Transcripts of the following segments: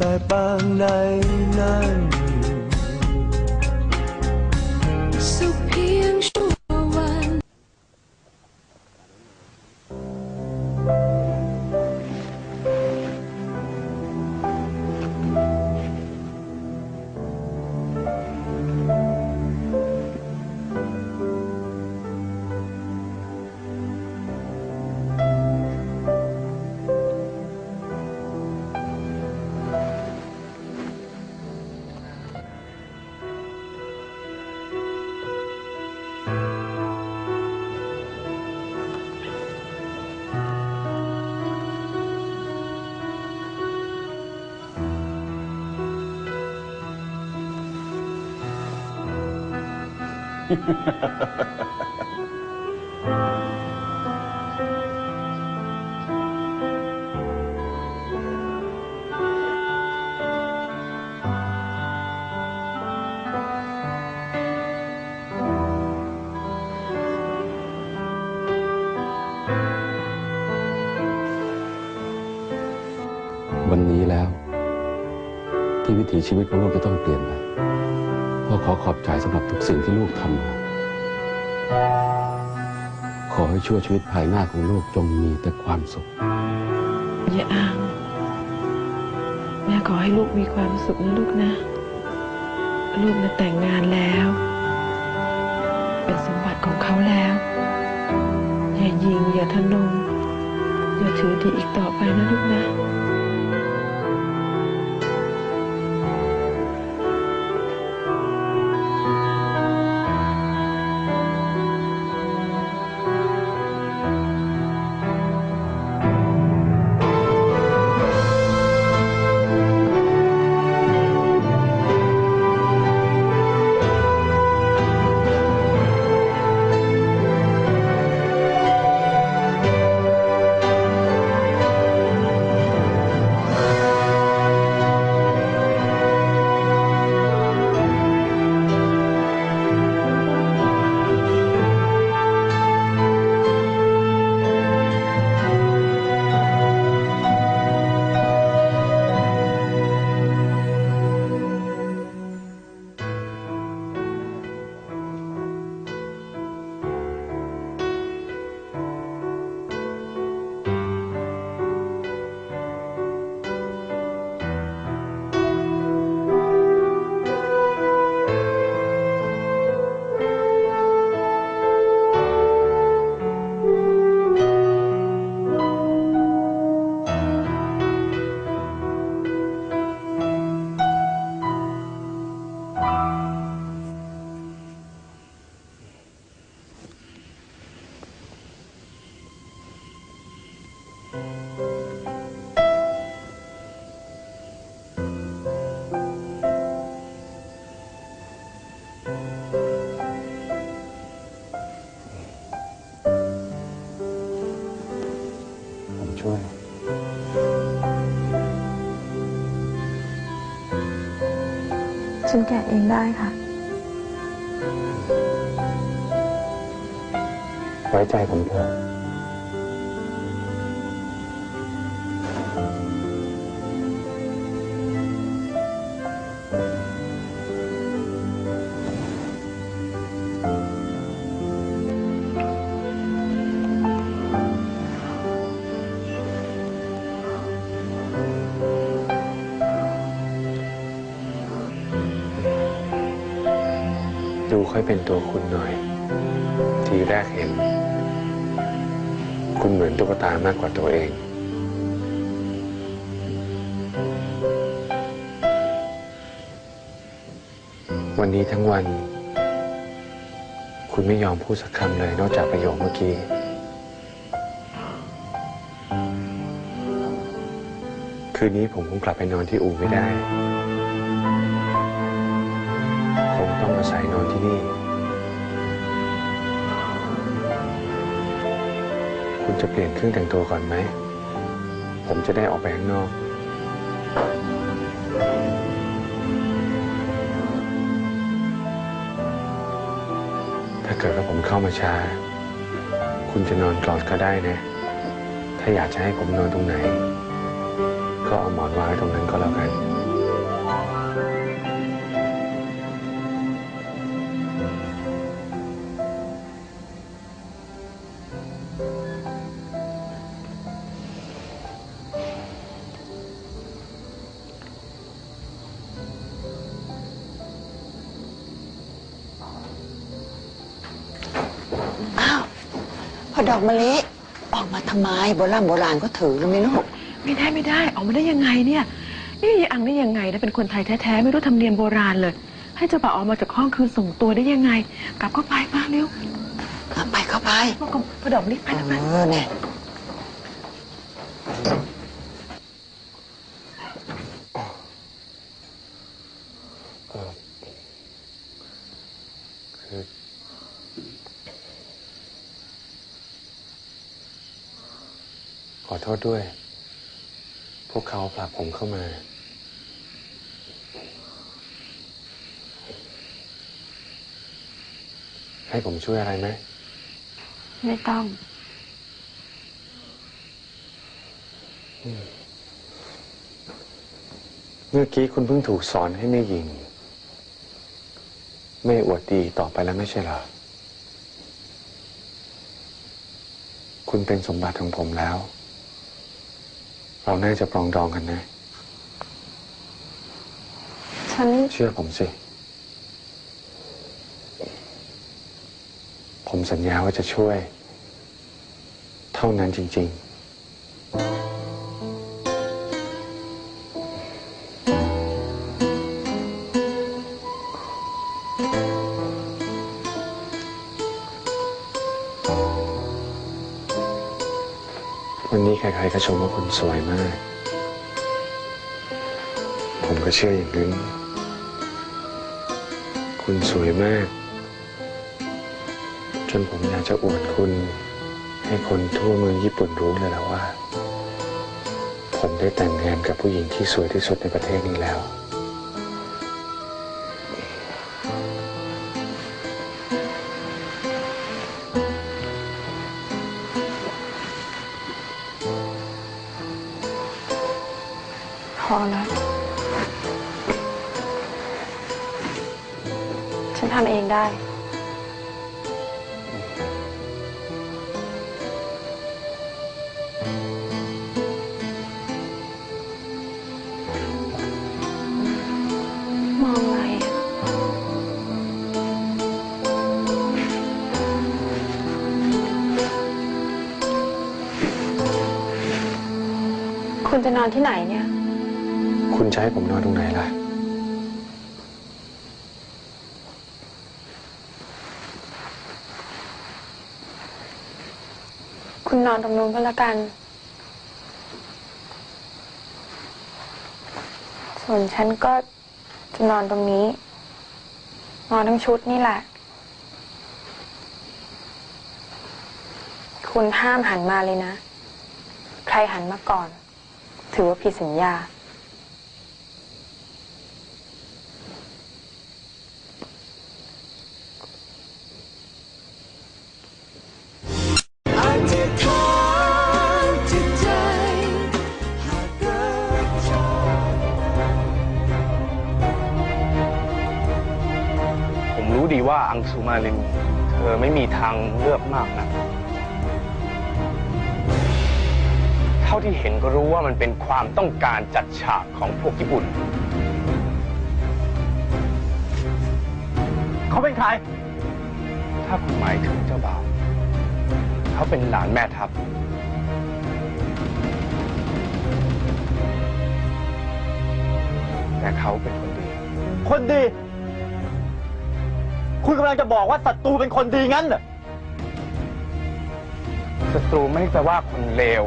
รือไรแต่ปางใดนั้น วันนี้แล้วที่วิถีชีวิตของลูกจะต้องเปลี่ยนไป พ่อขอขอบใจสำหรับทุกสิ่งที่ลูกทำมา ขอให้ชั่วชีวิตภายหน้าของลูกจงมีแต่ความสุขอย่าอ้างแม่ขอให้ลูกมีความสุขนะลูกนะ ลูกนะแต่งงานแล้ว เป็นสมบัติของเขาแล้ว อย่ายิงอย่าทะนง อย่าถือดีอีกต่อไปนะลูกนะ แกะเองได้ค่ะ ไว้ใจผมเถอะ ค่อยเป็นตัวคุณหน่อย ทีแรกเห็น คุณเหมือนตุ๊กตามากกว่าตัวเอง วันนี้ทั้งวัน คุณไม่ยอมพูดสักคำเลยนอกจากประโยคเมื่อกี้ คืนนี้ผมคงกลับไปนอนที่อู่ไม่ได้ ศัยนอนที่นี่ คุณจะเปลี่ยนเครื่องแต่งตัวก่อนไหม ผมจะได้ออกไปข้างนอกถ้าเกิดว่าผมเข้ามาช้า คุณจะนอนกอนก็ได้นะ ถ้าอยากจะให้ผมนอนตรงไหนกก็เอาหมอนวางไว้ตรงนั้นก็แล้วกัน อดอกมะลิออกมาทำไมโบราณโบราณก็ถือแล้วไหมลูกไม่ได้ไม่ได้ออกมาได้ยังไงเนี่ย นี่ยายอังได้ยังไงนะเป็นคนไทยแท้ๆไม่รู้ธรรมเนียมโบราณเลย ให้เจ้าบ่าวออกมาจากห้องคืนส่งตัวได้ยังไง กลับเข้าไปมาเร็ว เอาไปเข้าไปบอกกับพอดอกนี้ไปเอแล้วไป อเนี่ย เออคือขอ โทษด้วย พวกเขาผลักผมเข้ามา ให้ผมช่วยอะไรไหม ไม่ต้อง เมื่อกี้คุณเพิ่งถูกสอนให้ไม่ยิง ไม่อวดดีต่อไปแล้วไม่ใช่เหรอ คุณเป็นสมบัติของผมแล้ว เราน่าจะปรองดองกันนะ ฉัน เชื่อผมสิ ผมสัญญาว่าจะช่วย เท่านั้นจริง ๆ รก็ชมว่าคุณสวยมาก ผมก็เชื่ออย่างนั้น คุณสวยมาก จนผมอยากจะอวดคุณ ให้คนทั่วเมืองญี่ปุ่นรู้เลยแล้วว่า ผมได้แต่งงานกับผู้หญิงที่สวยที่สุดในประเทศนี้แล้ว พอแล้ว ฉันทำเองได้ มองอะไรอะคุณจะนอนที่ไหนเนี่ย จะให้ผมนอนตรงไหนล่ะ คุณนอนตรงนู้นก็แล้วกัน ส่วนฉันก็จะนอนตรงนี้ นอนทั้งชุดนี่แหละ คุณห้ามหันมาเลยนะ ใครหันมาก่อน ถือว่าผิดสัญญาีว่าอังสุมาลิน เธอไม่มีทางเลือกมากนะเท่าที่เห็นก็รู้ว่ามันเป็นความต้องการจัดฉากของพวกญี่ปุ่น เขาเป็นใคร ถ้าคุณหมายถึงเจ้าบ่าว เขาเป็นหลานแม่ทัพแต่เขาเป็นคนดี คนดี คุณกำลังจะบอกว่าศัตรูเป็นคนดีงั้นเหรอศัตรูไม่ได้แปลว่าคนเลว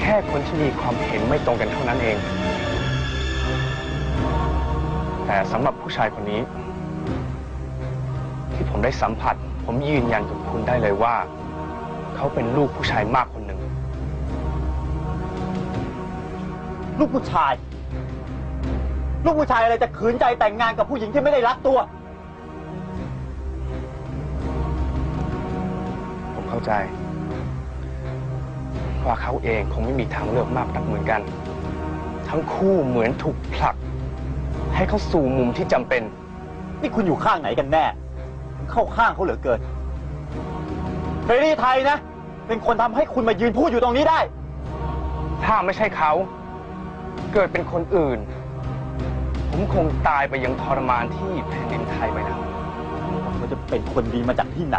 แค่คนที่มีความเห็นไม่ตรงกันเท่านั้นเอง แต่สำหรับผู้ชายคนนี้ ที่ผมได้สัมผัส ผมยืนยันกับคุณได้เลยว่า เขาเป็นลูกผู้ชายมากคนหนึ่ง ลูกผู้ชาย ลูกผู้ชายอะไรจะขืนใจแต่งงานกับผู้หญิงที่ไม่ได้รักตัว ใจ ว่าเขาเองคงไม่มีทางเลือกมากนักเหมือนกันแทั้งคู่เหมือนถูกผลัก ให้เข้าสู่มุมที่จำเป็น นี่คุณอยู่ข้างไหนกันแน่ เข้าข้างเขาเหลือเกินเสรีไทยนะ เป็นคนทำให้คุณมายืนพูดอยู่ตรงนี้ได้ ถ้าไม่ใช่เขา เกิดเป็นคนอื่น ผมคงตายไปยังทรมานที่แผ่นดินไทยไปแล้ว เขาจะเป็นคนดีมาจากที่ไหน